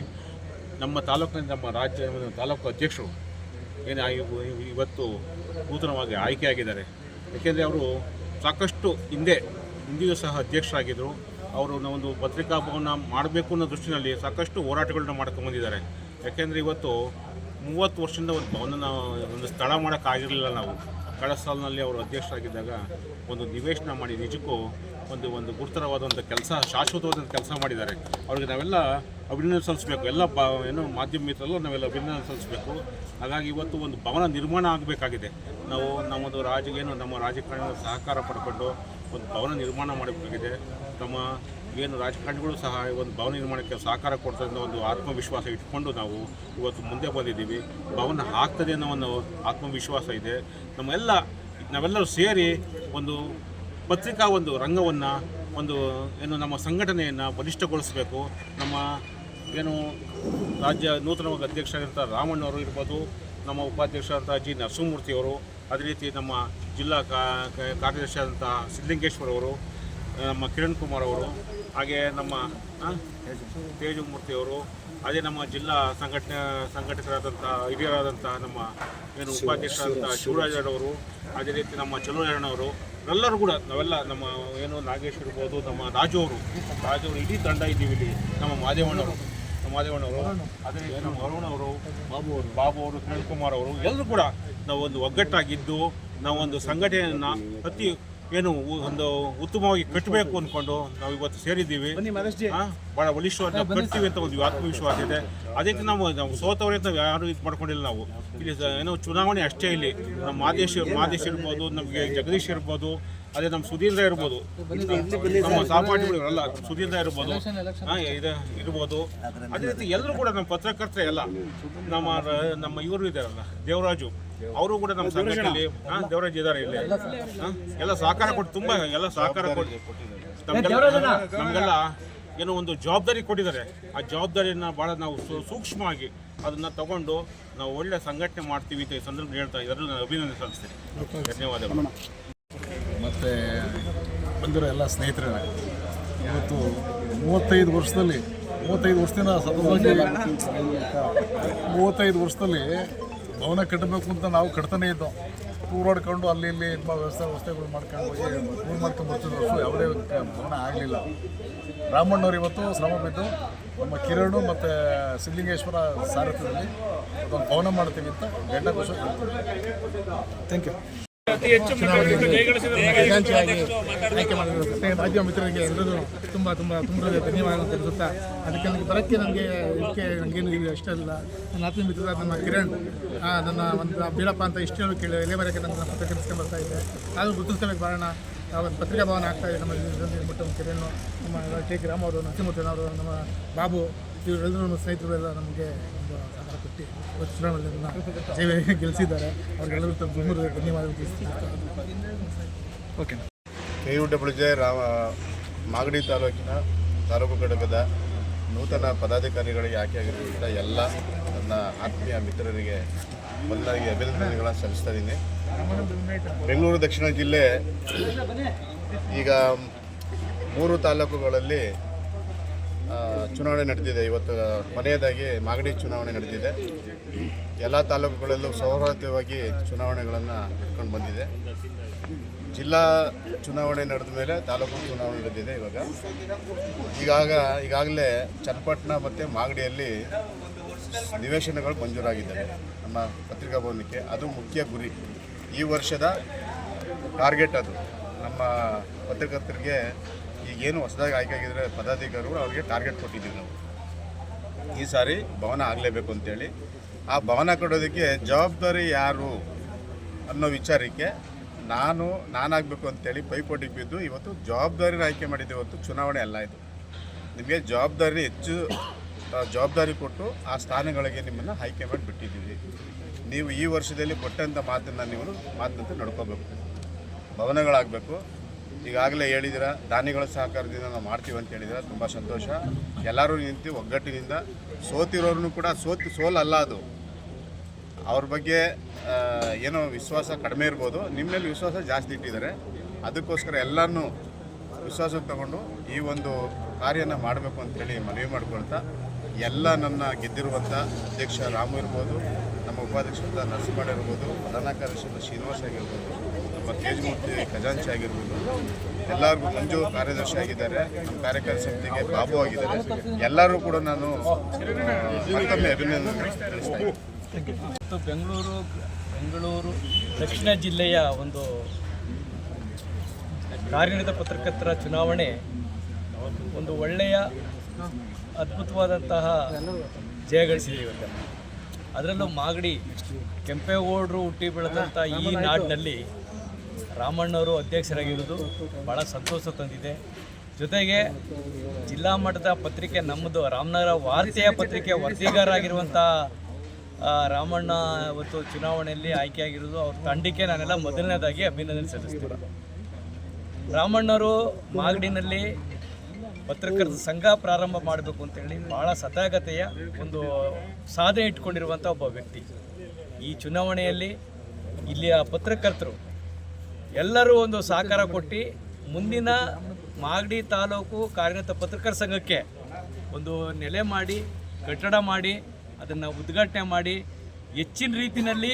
ನಮ್ಮ ತಾಲೂಕಿನ, ನಮ್ಮ ರಾಜ್ಯ ತಾಲೂಕು ಅಧ್ಯಕ್ಷರು ಏನು ಇವತ್ತು ನೂತನವಾಗಿ ಆಯ್ಕೆಯಾಗಿದ್ದಾರೆ. ಏಕೆಂದರೆ ಅವರು ಸಾಕಷ್ಟು ಹಿಂದೆ, ಹಿಂದಿಯೂ ಸಹ ಅಧ್ಯಕ್ಷರಾಗಿದ್ದರು ಅವರು ಒಂದು ಪತ್ರಿಕಾ ಭವನ ಮಾಡಬೇಕು ಅನ್ನೋ ದೃಷ್ಟಿನಲ್ಲಿ ಸಾಕಷ್ಟು ಹೋರಾಟಗಳನ್ನ ಮಾಡ್ಕೊಂಡು ಬಂದಿದ್ದಾರೆ. ಯಾಕೆಂದರೆ ಇವತ್ತು ಮೂವತ್ತು ವರ್ಷದಿಂದ ಒಂದು ಭವನ ಒಂದು ಸ್ಥಳ ಮಾಡೋಕ್ಕಾಗಿರಲಿಲ್ಲ ನಾವು. ಕಳೆದ ಸಾಲಿನಲ್ಲಿ ಅವರು ಅಧ್ಯಕ್ಷರಾಗಿದ್ದಾಗ ಒಂದು ನಿವೇಶನ ಮಾಡಿ ನಿಜಕ್ಕೂ ಒಂದು ಒಂದು ಗುರುತರವಾದ ಒಂದು ಕೆಲಸ ಶಾಶ್ವತವಾದಂಥ ಕೆಲಸ ಮಾಡಿದ್ದಾರೆ. ಅವ್ರಿಗೆ ನಾವೆಲ್ಲ ಅಭಿನಂದನೆ ಸಲ್ಲಿಸಬೇಕು. ಎಲ್ಲ ಬ, ಏನು ಮಾಧ್ಯಮ ಮಿತ್ರರಲ್ಲೂ ನಾವೆಲ್ಲ ಅಭಿನಂದನೆ ಸಲ್ಲಿಸಬೇಕು. ಹಾಗಾಗಿ ಇವತ್ತು ಒಂದು ಭವನ ನಿರ್ಮಾಣ ಆಗಬೇಕಾಗಿದೆ. ನಾವು ನಮ್ಮದು ರಾಜ ಏನು ನಮ್ಮ ರಾಜಕಾರಣದ ಸಹಕಾರ ಪಡ್ಕೊಂಡು ಒಂದು ಭವನ ನಿರ್ಮಾಣ ಮಾಡಬೇಕಾಗಿದೆ. ನಮ್ಮ ಏನು ರಾಜಕಾರಣಿಗಳು ಸಹ ಒಂದು ಭವನ ನಿರ್ಮಾಣಕ್ಕೆ ಸಹಕಾರ ಕೊಡ್ತಾ ಅನ್ನೋ ಒಂದು ಆತ್ಮವಿಶ್ವಾಸ ಇಟ್ಕೊಂಡು ನಾವು ಇವತ್ತು ಮುಂದೆ ಬಂದಿದ್ದೀವಿ. ಭವನ ಆಗ್ತದೆ ಅನ್ನೋ ಒಂದು ಆತ್ಮವಿಶ್ವಾಸ ಇದೆ. ನಮ್ಮೆಲ್ಲ, ನಾವೆಲ್ಲರೂ ಸೇರಿ ಒಂದು ಪತ್ರಿಕಾ ಒಂದು ರಂಗವನ್ನು, ಒಂದು, ಏನು ನಮ್ಮ ಸಂಘಟನೆಯನ್ನು ಬಲಿಷ್ಠಗೊಳಿಸಬೇಕು. ನಮ್ಮ ಏನು ರಾಜ್ಯ ನೂತನವಾಗಿ ಅಧ್ಯಕ್ಷರಾಗಿರ್ತ ರಾಮಣ್ಣವರು ಇರ್ಬೋದು, ನಮ್ಮ ಉಪಾಧ್ಯಕ್ಷರಾದಂಥ ಜಿ ನರಸಿಂಹಮೂರ್ತಿಯವರು ಅದೇ ರೀತಿ ನಮ್ಮ ಜಿಲ್ಲಾ ಕಾರ್ಯದರ್ಶಿ ಕಾರ್ಯದರ್ಶಿಯಾದಂಥ ಸಿದ್ದಲಿಂಗೇಶ್ವರ ಅವರು, ನಮ್ಮ ಕಿರಣ್ ಕುಮಾರ್ ಅವರು, ಹಾಗೆ ನಮ್ಮ ತೇಜಮೂರ್ತಿಯವರು ಅದೇ ನಮ್ಮ ಜಿಲ್ಲಾ ಸಂಘಟನೆ ಸಂಘಟಕರಾದಂಥ ಹಿರಿಯರಾದಂಥ ನಮ್ಮ ಏನು ಉಪಾಧ್ಯಕ್ಷರಾದಂಥ ಶಿವರಾಜರವರು ಅದೇ ರೀತಿ ನಮ್ಮ ಚಲುವಣ್ಣವರು ಎಲ್ಲರೂ ಕೂಡ ನಾವೆಲ್ಲ ನಮ್ಮ ಏನು ನಾಗೇಶ್ ಇರ್ಬೋದು ನಮ್ಮ ರಾಜು ಅವರು ರಾಜು ಅವರು ಇಡೀ ತಂಡ ಇದ್ದೀವಿ ಇಲ್ಲಿ ನಮ್ಮ ಮಾದೇವಣ್ಣವರು ನಮ್ಮ ಮಾದೇವಣ್ಣವರು ಅದೇ ರೀತಿ ನಮ್ಮ ಅರುಣ್ ಅವರು ಬಾಬು ಅವರು. ಬಾಬು ಅವರು ಕಿರಣ್ ಕುಮಾರ್ ಅವರು ಎಲ್ಲರೂ ಕೂಡ ನಾವು ಒಂದು ಒಗ್ಗಟ್ಟಾಗಿದ್ದು ನಾವು ಒಂದು ಸಂಘಟನೆಯನ್ನು ಅತಿ ಏನು ಒಂದು ಉತ್ತಮವಾಗಿ ಕಟ್ಟಬೇಕು ಅಂದ್ಕೊಂಡು ನಾವು ಇವತ್ತು ಸೇರಿದ್ದೀವಿ. ಬಹಳ ಬಲಿಷ್ಠವಾಗಿ ನಾವು ಕಟ್ತೀವಿ ಅಂತ ಒಂದು ಆತ್ಮವಿಶ್ವಾಸ ಇದೆ. ಅದಕ್ಕೆ ನಾವು ನಾವು ಸೋತವರೇ ಅಂತ ಯಾರು ಇದು ಮಾಡ್ಕೊಂಡಿಲ್ಲ ನಾವು. ಇಲ್ಲಿ ಏನೋ ಚುನಾವಣೆ ಅಷ್ಟೇ ಇಲ್ಲಿ. ನಮ್ಮ ಮಾದೇಶ್ ಮಾದೇಶ್ ಇರ್ಬೋದು ನಮಗೆ ಜಗದೀಶ್ ಇರ್ಬೋದು ಅದೇ ನಮ್ಮ ಸುಧೀಂದ್ರ ಇರ್ಬೋದು. ನಮ್ಮ ಸಹಪಾಠಿಗಳು ಅಲ್ಲ ಸುಧೀಂದ್ರ ಇರ್ಬೋದು. ಹಾಂ ಇದೆ ಇರ್ಬೋದು. ಅದೇ ರೀತಿ ಎಲ್ಲರೂ ಕೂಡ ನಮ್ಮ ಪತ್ರಕರ್ತರೆ ಎಲ್ಲ ನಮ್ಮ ನಮ್ಮ ಇವರು ಇದ್ದಾರಲ್ಲ ದೇವರಾಜು. ಅವರು ಕೂಡ ನಮ್ಮ ಸಂಘಟನೆಯಲ್ಲಿ ಹಾ, ದೇವರಾಜ್ ಇದ್ದಾರೆ ಇಲ್ಲಿ. ಹಾ, ಎಲ್ಲ ಸಹಕಾರ ಕೊಟ್ಟು ತುಂಬ ಎಲ್ಲ ಸಹಕಾರ ಕೊಟ್ಟು ನಮಗೆಲ್ಲ ನಮಗೆಲ್ಲ ಏನೋ ಒಂದು ಜವಾಬ್ದಾರಿ ಕೊಟ್ಟಿದ್ದಾರೆ. ಆ ಜವಾಬ್ದಾರಿಯನ್ನು ಭಾಳ ನಾವು ಸೂ- ಸೂಕ್ಷ್ಮವಾಗಿ ಅದನ್ನು ತಗೊಂಡು ನಾವು ಒಳ್ಳೆ ಸಂಘಟನೆ ಮಾಡ್ತೀವಿ ಅಂತ ಈ ಸಂದರ್ಭ ಹೇಳ್ತಾ ಇದ್ದಾರೆ. ನಾನು ಅಭಿನಂದನೆ ಸಲ್ಲಿಸ್ತೀನಿ. ಧನ್ಯವಾದಗಳು. ಮತ್ತು ಬಂದಿರೋ ಎಲ್ಲ ಸ್ನೇಹಿತರೆ ಇವತ್ತು ಮೂವತ್ತೈದು ವರ್ಷದಲ್ಲಿ ಮೂವತ್ತೈದು ವರ್ಷದಿಂದ ಸತತವಾಗಿ ಮೂವತ್ತೈದು ವರ್ಷದಲ್ಲಿ ಭವನ ಕಟ್ಟಬೇಕು ಅಂತ ನಾವು ಕಟ್ತಾನೆ ಇದ್ದೋ. ಹೋರಾಡ್ಕೊಂಡು ಅಲ್ಲಿ ಇಲ್ಲಿ ತುಂಬ ವ್ಯವಸ್ಥೆ ವ್ಯವಸ್ಥೆಗಳು ಮಾಡ್ಕೊಂಡು ಹೋಗಿ ಟೂರ್ ಮಾಡ್ಕೊಂಡು ಬರ್ತಿದ್ರು ವರ್ಷ ಯಾವುದೇ ಭವನ ಆಗಲಿಲ್ಲ. ರಾಮಣ್ಣವ್ರು ಇವತ್ತು ಶ್ರಮ ಬಿದ್ದು ನಮ್ಮ ಕಿರಣ್ ಮತ್ತು ಸಿದ್ಧಲಿಂಗೇಶ್ವರ ಸಾರಥ್ಯದಲ್ಲಿ ಅದೊಂದು ಭವನ ಮಾಡ್ತೀವಿ ಅಂತ ಗಂಡ ಖುಷಿ ಥ್ಯಾಂಕ್ ಯು ಖಜಾಂಚಿಯಾಗಿ ಆಯ್ಕೆ ಮಾಡಿರೋದಕ್ಕೆ ರಾಜ್ಯ ಮಿತ್ರರಿಗೆ ಎಲ್ಲರಿಗೂ ತುಂಬ ತುಂಬ ತುಂಬ ಧನ್ಯವಾದ ತಿಳಿಸುತ್ತಾ ಅದಕ್ಕೆ ನನಗೆ ಬರೋಕ್ಕೆ ನನಗೆ ಇದಕ್ಕೆ ನನಗೇನು ಇದು ಇಷ್ಟ ಇಲ್ಲ. ನನ್ನ ಆತ್ಮ ಮಿತ್ರರ ನನ್ನ ಕಿರಣ್ ನನ್ನ ಒಂದು ಬೀಳಪ್ಪ ಅಂತ ಇಷ್ಟು ಹೇಳಿ ಕೇಳಿ ಎಲೆ ಬರೋಕ್ಕೆ ನನ್ನ ಪತ್ರಕರಿಸ್ಕೊಂಡು ಬರ್ತಾ ಇದ್ದೆ. ಆದರೂ ಗುರುತಿಸ್ಕೋಬೇಕು ಬರೋಣ ಅವತ್ತು ಪತ್ರಿಕಾ ಭವನ ಆಗ್ತಾ ಇದೆ ನಮ್ಮ ಮುಟ್ಟ ಕಿರಣ್ ನಮ್ಮ ಟೇಕ್ ಕೆ ರಾಮ್ ಅವರು ನರಸಿಂಹಮೂರ್ತಿನವರು ನಮ್ಮ ಬಾಬು ಇವರೆಲ್ಲರೂ ನಮ್ಮ ಸ್ನೇಹಿತರು ನಮಗೆ ಒಂದು ಸಹಕಾರ ಕೊಟ್ಟು ಇವತ್ತು ಚುನಾವಣೆಯನ್ನು ಜಯ <laughs> ಗೆಲ್ಲಿಸಿದ್ದಾರೆ ಅವ್ರಿಗೆಲ್ಲರೂ ತುಂಬ ಧನ್ಯವಾದ okay K U W J Rama Magadi ತಾಲೂಕಿನ ತಾಲೂಕು ಘಟಕದ ನೂತನ ಪದಾಧಿಕಾರಿಗಳಿಗೆ ಆಯ್ಕೆಯಾಗಿರುವಂಥ ಎಲ್ಲ ನನ್ನ ಆತ್ಮೀಯ ಮಿತ್ರರಿಗೆ ಮೊದಲಾಗಿ ಅಭಿನಂದನೆಗಳನ್ನು ಸಲ್ಲಿಸ್ತಾ ಇದ್ದೀನಿ. ಬೆಂಗಳೂರು ದಕ್ಷಿಣ ಜಿಲ್ಲೆ ಈಗ ಮೂರು ತಾಲೂಕುಗಳಲ್ಲಿ ಚುನಾವಣೆ ನಡೆದಿದೆ. ಇವತ್ತು ಕೊನೆಯದಾಗಿ ಮಾಗಡಿ ಚುನಾವಣೆ ನಡೆದಿದೆ. ಎಲ್ಲ ತಾಲೂಕುಗಳಲ್ಲೂ ಸೌಹಾರ್ದವಾಗಿ ಚುನಾವಣೆಗಳನ್ನು ಇಟ್ಕೊಂಡು ಬಂದಿದೆ. ಜಿಲ್ಲಾ ಚುನಾವಣೆ ನಡೆದ ಮೇಲೆ ತಾಲೂಕು ಚುನಾವಣೆ ನಡೆದಿದೆ ಇವಾಗ. ಈಗಾಗ, ಈಗಾಗಲೇ ಚನ್ನಪಟ್ಟಣ ಮತ್ತು ಮಾಗಡಿಯಲ್ಲಿ ನಿವೇಶನಗಳು ಮಂಜೂರಾಗಿದ್ದಾವೆ. ನಮ್ಮ ಪತ್ರಿಕಾ ಭವನಕ್ಕೆ ಅದು ಮುಖ್ಯ ಗುರಿ. ಈ ವರ್ಷದ ಟಾರ್ಗೆಟ್ ಅದು. ನಮ್ಮ ಪತ್ರಕರ್ತರಿಗೆ ಈಗೇನು ಹೊಸದಾಗಿ ಆಯ್ಕೆ ಆಗಿದ್ರೆ ಪದಾಧಿಕಾರಿಗಳು ಅವ್ರಿಗೆ ಟಾರ್ಗೆಟ್ ಕೊಟ್ಟಿದ್ದೀವಿ ನಾವು. ಈ ಸಾರಿ ಭವನ ಆಗಲೇಬೇಕು ಅಂತೇಳಿ. ಆ ಭವನ ಕೊಡೋದಕ್ಕೆ ಜವಾಬ್ದಾರಿ ಯಾರು ಅನ್ನೋ ವಿಚಾರಕ್ಕೆ ನಾನು, ನಾನಾಗಬೇಕು ಅಂತೇಳಿ ಪೈಪೋಟಿಗೆ ಬಿದ್ದು ಇವತ್ತು ಜವಾಬ್ದಾರಿನ ಆಯ್ಕೆ ಮಾಡಿದ್ದೆ ಇವತ್ತು ಚುನಾವಣೆ ಅಲ್ಲ ಇದು. ನಿಮಗೆ ಜವಾಬ್ದಾರಿ ಹೆಚ್ಚು ಜವಾಬ್ದಾರಿ ಕೊಟ್ಟು ಆ ಸ್ಥಾನಗಳಿಗೆ ನಿಮ್ಮನ್ನು ಆಯ್ಕೆ ಮಾಡಿ ಬಿಟ್ಟಿದ್ದೀವಿ ನೀವು ಈ ವರ್ಷದಲ್ಲಿ ಕೊಟ್ಟಂಥ ಮಾತನ್ನು ನೀವು ಮಾತಿನಂತೆ ನಡ್ಕೋಬೇಕು. ಭವನಗಳಾಗಬೇಕು ಈಗಾಗಲೇ ಹೇಳಿದಿರ ದಾನಿಗಳ ಸಹಕಾರದಿಂದ ನಾವು ಮಾಡ್ತೀವಿ ಅಂತ ಹೇಳಿದಿರ ತುಂಬ ಸಂತೋಷ. ಎಲ್ಲರೂ ನಿಂತು ಒಗ್ಗಟ್ಟಿನಿಂದ ಸೋತಿರೋರು ಕೂಡ ಸೋತಿ, ಸೋಲಲ್ಲ ಅದು. ಅವ್ರ ಬಗ್ಗೆ ಏನೋ ವಿಶ್ವಾಸ ಕಡಿಮೆ ಇರ್ಬೋದು. ನಿಮ್ಮಲ್ಲಿ ವಿಶ್ವಾಸ ಜಾಸ್ತಿ ಇಟ್ಟಿದ್ದಾರೆ. ಅದಕ್ಕೋಸ್ಕರ ಎಲ್ಲನೂ ವಿಶ್ವಾಸಕ್ಕೆ ತಗೊಂಡು ಈ ಒಂದು ಕಾರ್ಯನ ಮಾಡಬೇಕು ಅಂತೇಳಿ ಮನವಿ ಮಾಡ್ಕೊಳ್ತಾ, ಎಲ್ಲ ನನ್ನ ಗೆದ್ದಿರುವಂಥ ಅಧ್ಯಕ್ಷ ರಾಮು ಇರ್ಬೋದು, ನಮ್ಮ ಉಪಾಧ್ಯಕ್ಷರಾದ ನರಸಿಂಹಣ್ಣ ಇರ್ಬೋದು ಪ್ರಧಾನ ಕಾರ್ಯದರ್ಶಿ ಶ್ರೀನಿವಾಸ್ ಆಗಿರ್ಬೋದು ನಮ್ಮ ಖಜಾಂಚಿ ಆಗಿರ್ಬೋದು. ಎಲ್ಲರಿಗೂ ಮಂಜು ಕಾರ್ಯದರ್ಶಿ ಆಗಿದ್ದಾರೆ. ಕಾರ್ಯಕಾರಿ ಸಮಿತಿಗೆ ಬಾಬು ಆಗಿದ್ದಾರೆ. ಎಲ್ಲರೂ ಕೂಡ ನಾನು ಮತ್ತೊಮ್ಮೆ ಅಭಿನಂದನೆ ಮತ್ತು ಬೆಂಗಳೂರು ಬೆಂಗಳೂರು, ದಕ್ಷಿಣ ಜಿಲ್ಲೆಯ ಒಂದು ಕಾರ್ಯನಿರತ ಪತ್ರಕರ್ತರ ಚುನಾವಣೆ ಒಂದು ಒಳ್ಳೆಯ, ಅದ್ಭುತವಾದಂತಹ ಜಯ ಗಳಿಸಿದೆ ಇವತ್ತು. ಅದರಲ್ಲೂ ಮಾಗಡಿ, ಕೆಂಪೇಗೌಡರು ಹುಟ್ಟಿ ಬೆಳೆದಂಥ ಈ ನಾಡಿನಲ್ಲಿ ರಾಮಣ್ಣವರು ಅಧ್ಯಕ್ಷರಾಗಿರುವುದು ಭಾಳ ಸಂತೋಷ ತಂದಿದೆ. ಜೊತೆಗೆ ಜಿಲ್ಲಾ ಮಟ್ಟದ ಪತ್ರಿಕೆ ನಮ್ಮದು, ರಾಮನಗರ ವಾರ್ತೆಯ ಪತ್ರಿಕೆ ವರದಿಗಾರರಾಗಿರುವಂಥ ರಾಮಣ್ಣ ಇವತ್ತು ಚುನಾವಣೆಯಲ್ಲಿ ಆಯ್ಕೆಯಾಗಿರೋದು ಅವ್ರ ತಂಡಕ್ಕೆ ನಾನೆಲ್ಲ ಮೊದಲನೇದಾಗಿ ಅಭಿನಂದನೆ ಸಲ್ಲಿಸ್ತೀನಿ. ರಾಮಣ್ಣವರು ಮಾಗಡಿನಲ್ಲಿ ಪತ್ರಕರ್ತರ ಸಂಘ ಪ್ರಾರಂಭ ಮಾಡಬೇಕು ಅಂತೇಳಿ ಭಾಳ ಸತಾಗತೆಯ ಒಂದು ಸಾಧನೆ ಇಟ್ಕೊಂಡಿರುವಂಥ ಒಬ್ಬ ವ್ಯಕ್ತಿ. ಈ ಚುನಾವಣೆಯಲ್ಲಿ ಇಲ್ಲಿಯ ಪತ್ರಕರ್ತರು ಎಲ್ಲರೂ ಒಂದು ಸಹಕಾರ ಕೊಟ್ಟು ಮುಂದಿನ ಮಾಗಡಿ ತಾಲೂಕು ಕಾರ್ಯರತ ಪತ್ರಕರ್ತ ಸಂಘಕ್ಕೆ ಒಂದು ನೆಲೆ ಮಾಡಿ, ಕಟ್ಟಡ ಮಾಡಿ, ಅದನ್ನು ಉದ್ಘಾಟನೆ ಮಾಡಿ, ಹೆಚ್ಚಿನ ರೀತಿಯಲ್ಲಿ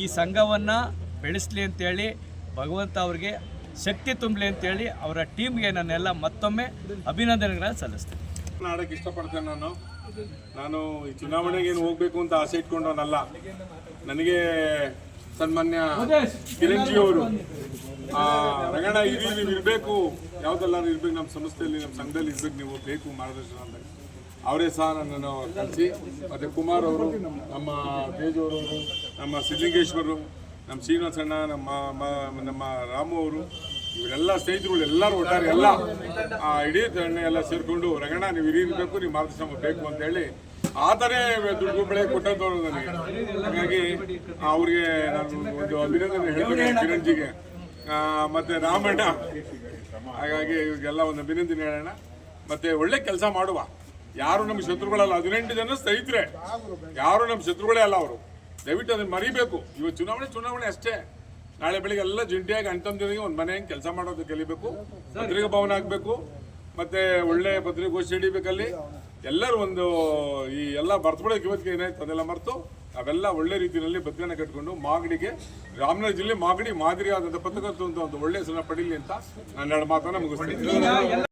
ಈ ಸಂಘವನ್ನು ಬೆಳೆಸಲಿ ಅಂತೇಳಿ ಭಗವಂತ ಅವ್ರಿಗೆ ಶಕ್ತಿ ತುಂಬಲಿ ಅಂತೇಳಿ ಅವರ ಟೀಮ್ಗೆ ನಾನೆಲ್ಲ ಮತ್ತೊಮ್ಮೆ ಅಭಿನಂದನೆಗಳನ್ನು ಸಲ್ಲಿಸ್ತೀನಿ. ಆಡೋಕ್ಕೆ ಇಷ್ಟಪಡ್ತೇನೆ ನಾನು. ನಾನು ಈ ಚುನಾವಣೆಗೆ ಏನು ಹೋಗ್ಬೇಕು ಅಂತ ಆಸೆ ಇಟ್ಕೊಂಡವನಲ್ಲ. ನನಗೆ ಸನ್ಮಾನ್ಯ ಕಿರಂಜಿ ಅವರು ರಂಗಣ್ಣ ಇರಿ ನೀವು ಇರಬೇಕು. ಯಾವುದೆಲ್ಲ ಇರ್ಬೇಕು. ನಮ್ಮ ಸಂಸ್ಥೆಯಲ್ಲಿ ನಮ್ಮ ಸಂಘದಲ್ಲಿ ಇರ್ಬೇಕು. ನೀವು ಬೇಕು ಮಾರ್ಗದರ್ಶನ. ಅಂತ ಅವರೇ ಸಹ ನನ್ನನ್ನು ಕಲಿಸಿ ಮತ್ತು ಕುಮಾರ್ ಅವರು ನಮ್ಮ ತೇಜ್ ಅವರು ನಮ್ಮ ಸಿದ್ದಲಿಂಗೇಶ್ವರರು ನಮ್ಮ ಶ್ರೀನಿವಾಸಣ್ಣ ನಮ್ಮ ನಮ್ಮ ರಾಮು ಅವರು ಇವರೆಲ್ಲ ಸ್ನೇಹಿತರುಗಳು ಎಲ್ಲರೂ ಒಟ್ಟಾರೆ ಎಲ್ಲ ಆ, ಇಡೀ ತಂಡ ಎಲ್ಲ ಸೇರಿಕೊಂಡು ರಂಗಣ್ಣ ನೀವು ಇರಿ ಇರಬೇಕು ನೀವು ಮಾರ್ಗದರ್ಶನ ಬೇಕು ಅಂತ ಹೇಳಿ ಆತನೇ ದುಡ್ಡು ಬೆಳೆ ನನಗೆ. ಹಾಗಾಗಿ ಅವ್ರಿಗೆ ನಾನು ಒಂದು ಅಭಿನಂದನೆ ಹೇಳ್ತೇನೆ ಚಿರಂಜಿಗೆ. ಮತ್ತೆ ರಾಮಣ್ಣ. ಹಾಗಾಗಿ ಇವ್ರಿಗೆಲ್ಲ ಒಂದು ಅಭಿನಂದನೆ ಹೇಳೋಣ. ಮತ್ತೆ ಒಳ್ಳೆ ಕೆಲಸ ಮಾಡುವ. ಯಾರು ನಮ್ಮ ಶತ್ರುಗಳಲ್ಲ? ಹದಿನೆಂಟು ಜನ ಸ್ನೇಹಿತರೆ. ಯಾರು ನಮ್ಮ ಶತ್ರುಗಳೇ ಅಲ್ಲ ಅವರು. ದಯವಿಟ್ಟು ಅದನ್ನು ಮರಿಬೇಕು. ಇವತ್ತು ಚುನಾವಣೆ ಚುನಾವಣೆ ಅಷ್ಟೇ. ನಾಳೆ ಬೆಳಿಗ್ಗೆ ಎಲ್ಲ ಜಂಟಿಯಾಗಿ ಅಣ್ತಂದಿರಿಗೆ ಒಂದು ಮನೆ ಕೆಲಸ ಮಾಡೋದು ಕಲಿಬೇಕು. ಪತ್ರಿಕಾ ಭವನ ಆಗಬೇಕು ಮತ್ತೆ ಒಳ್ಳೆ ಪತ್ರಿಕೋಷ್ಠಿ ಹಿಡಿಬೇಕಲ್ಲಿ ಎಲ್ಲರೂ ಒಂದು ಈ ಎಲ್ಲ ಬರ್ತಬಿಡೋಕೆ ಇವತ್ತಿಗೆ ಏನಾಯ್ತು ಅದೆಲ್ಲ ಮರೆತು ಅವೆಲ್ಲ ಒಳ್ಳೆ ರೀತಿಯಲ್ಲಿ ಬದುಕನ್ನು ಕಟ್ಕೊಂಡು ಮಾಗಡಿಗೆ ರಾಮನಗರ ಜಿಲ್ಲೆ ಮಾಗಡಿ ಮಾದರಿಯಾದಂಥ ಪತ್ರಕರ್ತರು ಅಂತ ಒಂದು ಒಳ್ಳೆ ಹೆಸರನ್ನ ಪಡೀಲಿ ಅಂತ ನಾನು ಎರಡು ಮಾತನ್ನ ಮುಗಿಸ್ತೀನಿ.